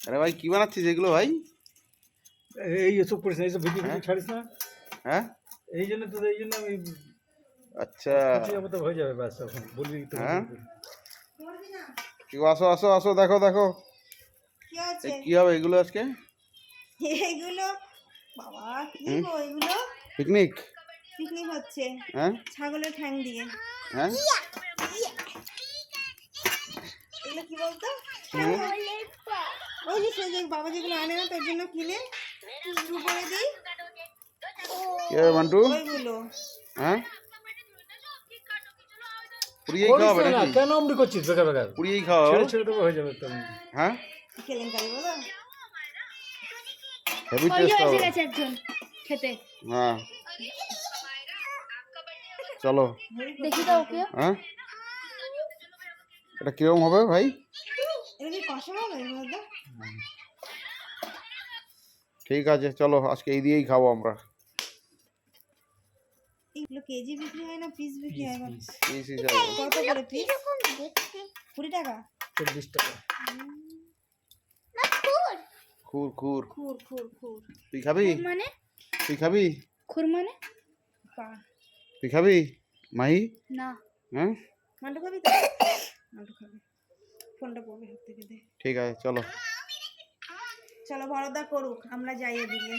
আরে ভাই কি বানাচ্ছিস এগুলো ভাই? এই এসব করিস না এইসব ভিডিও হ্যাঁ? ভিডিও ছাড়িস না। হ্যাঁ? এই জন্য তো এই জন্য আমি আচ্ছা। তো হয়ে যাবে ব্যাস এখন বলবি তো হ্যাঁ? কি আসো আসো আসো দেখো দেখো। কি কি হবে এগুলো আজকে? এগুলো বাবা কি গো এগুলো? পিকনিক? পিকনিক হচ্ছে। হ্যাঁ? ছাগলের ঠ্যাং দিয়ে। হ্যাঁ? এগুলো কি বলতো? ওই যে সে যে বাবা যেগুলো আনে না তার জন্য কিনে শুরু করে দিই। কি হবে মান্টু হ্যাঁ? পুড়িয়েই নাকি? কেন অমনি করছিস বেকার বেকার? পুড়িয়েই খাওয়াবে ছেড়ে ছেড়ে দেবো হয়ে যাবে তো হ্যাঁ? কেলেঙ্কারি বলো। হেভি টেস্ট হবে একজন খেতে। হ্যাঁ চলো। দেখি তো ওকে। হ্যাঁ? এটা কীরকম হবে ভাই? ঠিক আছে চলো আজকে এই দিয়েই খাব আমরা। এগুলো কেজি বিক্রি হয় না পিস বিক্রি হয় বলো? পিস হিসাবে কত করে পিস কুড়ি টাকা। চল্লিশ টাকা। খুর। খুর খুর। খুর খুর তুই খাবি? মানে? তুই খাবি? খুর মানে? তুই খাবি? মাহি? না। হ্যাঁ? মান্টু খাবি তো? খাবি। ফোনটা পড়বে হাত থেকে দে। ঠিক আছে চলো। চলো বড়দা করুক আমরা যাই এদিকে।